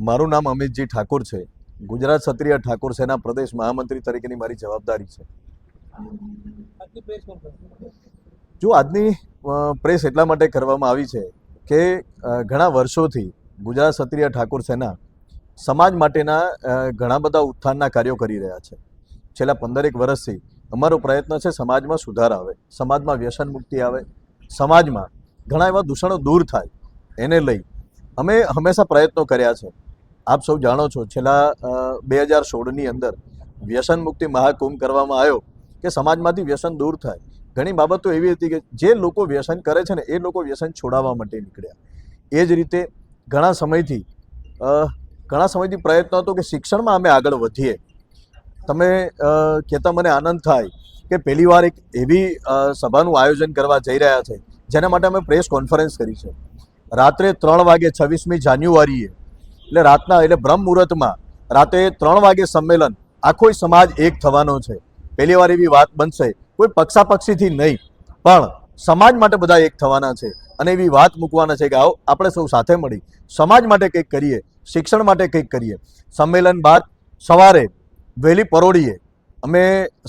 મારું નામ અમિતજી ઠાકોર છે. ગુજરાત ક્ષત્રિય ઠાકોર સેના પ્રદેશ મહામંત્રી તરીકેની મારી જવાબદારી છે. જો આજની પ્રેસ એટલા માટે કરવામાં આવી છે કે ઘણા વર્ષોથી ગુજરાત ક્ષત્રિય ઠાકોર સેના સમાજ માટેના ઘણા બધા ઉત્થાનના કાર્યો કરી રહ્યા છે. છેલ્લા પંદરેક વર્ષથી અમારો પ્રયત્ન છે સમાજમાં સુધાર આવે, સમાજમાં વ્યસન મુક્તિ આવે, સમાજમાં ઘણા એવા દૂષણો દૂર થાય, એને લઈ અમે હંમેશા પ્રયત્નો કર્યા છે. આપ સૌ જાણો છો, છેલ્લા બે હજાર સોળની અંદર વ્યસન મુક્તિ મહાકુંભ કરવામાં આવ્યો. કે સમાજમાંથી વ્યસન દૂર થાય. ઘણી બાબતો એવી હતી કે જે લોકો વ્યસન કરે છે ને એ લોકો વ્યસન છોડાવવા માટે નીકળ્યા. એ જ રીતે ઘણા સમયથી ઘણા સમયથી પ્રયત્ન હતો કે શિક્ષણમાં અમે આગળ વધીએ. તમે કહેતા મને આનંદ થાય કે પહેલી વાર એક એવી સભાનું આયોજન કરવા જઈ રહ્યા છે, જેના માટે અમે પ્રેસ કોન્ફરન્સ કરી છે. રાત્રે ત્રણ વાગે છવ્વીસમી જાન્યુઆરીએ, એટલે રાતના, એટલે બ્રહ્મ મુહૂર્તમાં રાતે ત્રણ વાગે સંમેલન, આખો સમાજ એક થવાનો છે. પહેલી વાર એવી વાત બનશે. કોઈ પક્ષાપક્ષીથી નહીં, પણ સમાજ માટે બધા એક થવાના છે. અને એવી વાત મૂકવાના છે કે આવો, આપણે સૌ સાથે મળી. સમાજ માટે કંઈક કરીએ, શિક્ષણ માટે કંઈક કરીએ. સંમેલન બાદ સવારે વહેલી પરોડીએ અમે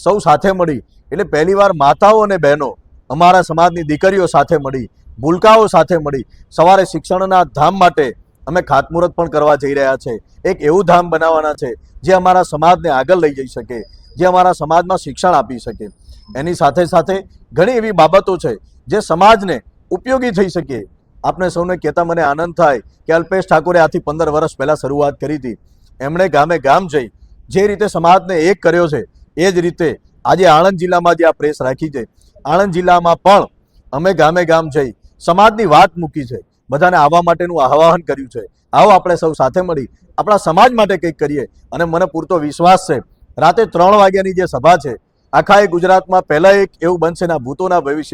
સૌ સાથે મળી. એટલે પહેલીવાર માતાઓ અને બહેનો અમારા સમાજની દીકરીઓ સાથે મળી, ભૂલકાઓ સાથે મળી. સવારે શિક્ષણના ધામ માટે અમે ખાતમુહૂર્ત પણ કરવા જઈ રહ્યા છે. એક એવું ધામ બનાવવાના છે, જે અમારા સમાજને આગળ લઈ જઈ શકે. જે અમારા સમાજમાં શિક્ષણ આપી શકે. એની સાથે સાથે ઘણી એવી બાબતો છે જે સમાજને ઉપયોગી થઈ શકે. આપને સૌને કહેતા મને આનંદ થાય કે અલ્પેશ ઠાકોરે આથી પંદર વર્ષ પહેલાં શરૂઆત કરી હતી. એમણે ગામે ગામ જઈ જે રીતે સમાજને એક કર્યો છે, એ જ રીતે આજે આણંદ જિલ્લામાં જે આ પ્રેસ રાખી છે. આણંદ જિલ્લામાં પણ અમે ગામે ગામ જઈ સમાજની વાત મૂકી છે. બધાને આવવા માટેનું આહ્વાન કર્યું છે. આવો આપણે સૌ સાથે મળી આપણા સમાજ માટે કંઈક કરીએ. અને મને પૂરતો વિશ્વાસ છે રાતે ત્રણ વાગ્યાની જે સભા છે, આખા એ ગુજરાતમાં પહેલાં એક એવું બનશે ના ભૂતોના ભવિષ્ય